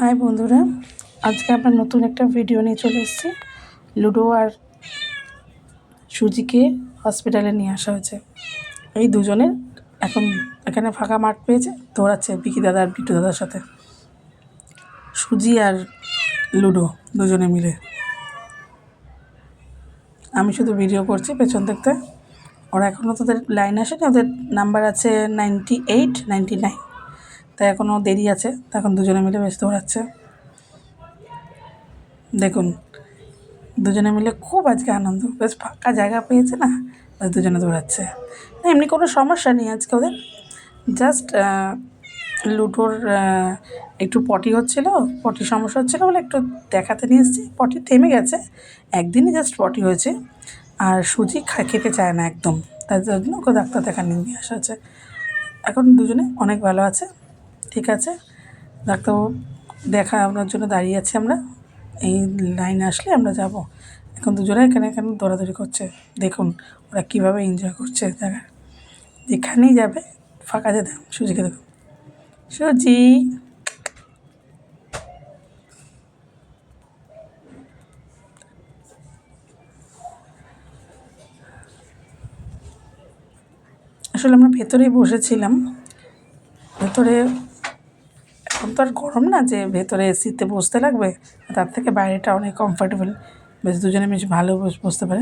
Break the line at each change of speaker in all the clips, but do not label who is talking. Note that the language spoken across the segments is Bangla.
হাই বন্ধুরা, আজকে আমরা নতুন একটা ভিডিও নিয়ে চলে এসেছি। লুডো আর সুজিকে হসপিটালে নিয়ে আসা হয়েছে। এই দুজনের এখন এখানে ফাঁকা মাঠ পেয়েছে, দৌড়াচ্ছে বিকি দাদা আর বিটু দাদার সাথে। সুজি আর লুডো দুজনে মিলে। আমি শুধু ভিডিও করছি পেছন দেখতে। ওরা এখনও তোদের লাইন আসেনি, ওদের নাম্বার আছে নাইনটি এইট নাইনটি নাইন তাই এখনও দেরি আছে, তা এখন দুজনে মিলে বেশ দৌড়াচ্ছে দেখুন, দুজনে মিলে খুব আজকে আনন্দ, বেশ ফাঁকা জায়গা পেয়েছে না? বেশ দুজনে দৌড়াচ্ছে। না, এমনি কোনো সমস্যা নেই আজকে ওদের। জাস্ট লুডোর একটু পটি হচ্ছিল, পটি সমস্যা হচ্ছিল বলে একটু দেখাতে নিয়ে এসেছি। পটি থেমে গেছে, একদিনই জাস্ট পটি হয়েছে। আর সুজি খা, খেতে চায় না একদম। তার জন্য ওকে ডাক্তার দেখা নিয়ে আসা হচ্ছে এখন দুজনে অনেক ভালো আছে। ঠিক আছে? ডাক্তারবাবু, দেখা আপনার জন্য দাঁড়িয়ে আছি আমরা। এই লাইনে আসলে আমরা যাব। এখন দুজনে এখানে এখানে দৌড়াদৌড়ি করছে। দেখুন, ওরা কীভাবে এনজয় করছে জায়গা যেখানেই যাবে, ফাঁকা যেতে সুজিকে দেখুন। সুজি! আসলে আমরা ভেতরেই বসেছিলাম। ভেতরে এখন তো আর গরম না যে ভেতরে এসিতে বসতে লাগবে, তার থেকে বাইরেটা অনেক কমফর্টেবল বেশ দুজনে বেশ ভালো বস- বসতে পারে।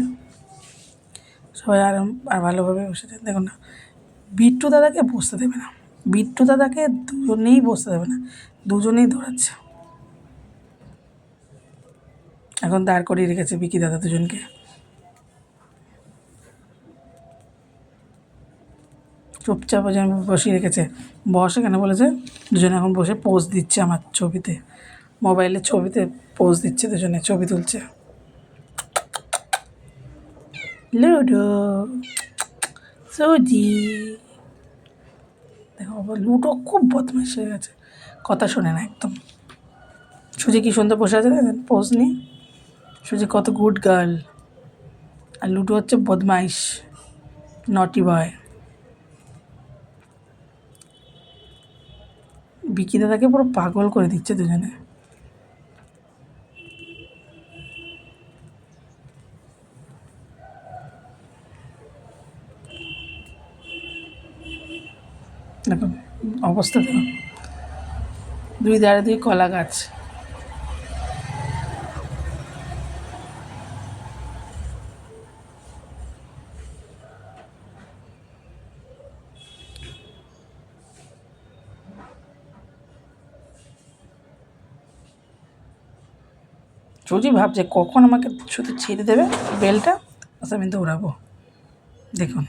সবাই আর আর ভালোভাবে বসেছে দেখুন না, বিট্টু দাদাকে বসতে দেবে না। বিট্টু দাদাকে দুজনেই বসতে দেবে না, দুজনেই দৌড়াচ্ছে। এখন দাঁড় করিয়ে রেখেছে বিকি দাদা দুজনকে। চুপচাপ ওই জন্য বসিয়ে রেখেছে। বস এখানে বলেছে? দুজনে এখন বসে পোজ দিচ্ছে আমার ছবিতে। মোবাইলের ছবিতে পোজ দিচ্ছে দুজনে, ছবি তুলছে। লুডো, সুজি। দেখো লুডো খুব বদমাইশ হয়ে গেছে। কথা শোনে না একদম। সুজি কি সুন্দর বসে আছে দেখেন পোজ নিয়ে। সুজি কত গুড গার্ল আর লুডো হচ্ছে বদমাইশ নটি বয় বিকি দাদাকে পুরো পাগল করে দিচ্ছে দুজনে। দেখুন অবস্থা দেখুন দুই ধারে দুই কলা গাছ। সুজি ভাবছে কখন আমাকে শুধু ছেড়ে দেবে বেলটা আচ্ছা আমি দৌড়াবো। দেখুন।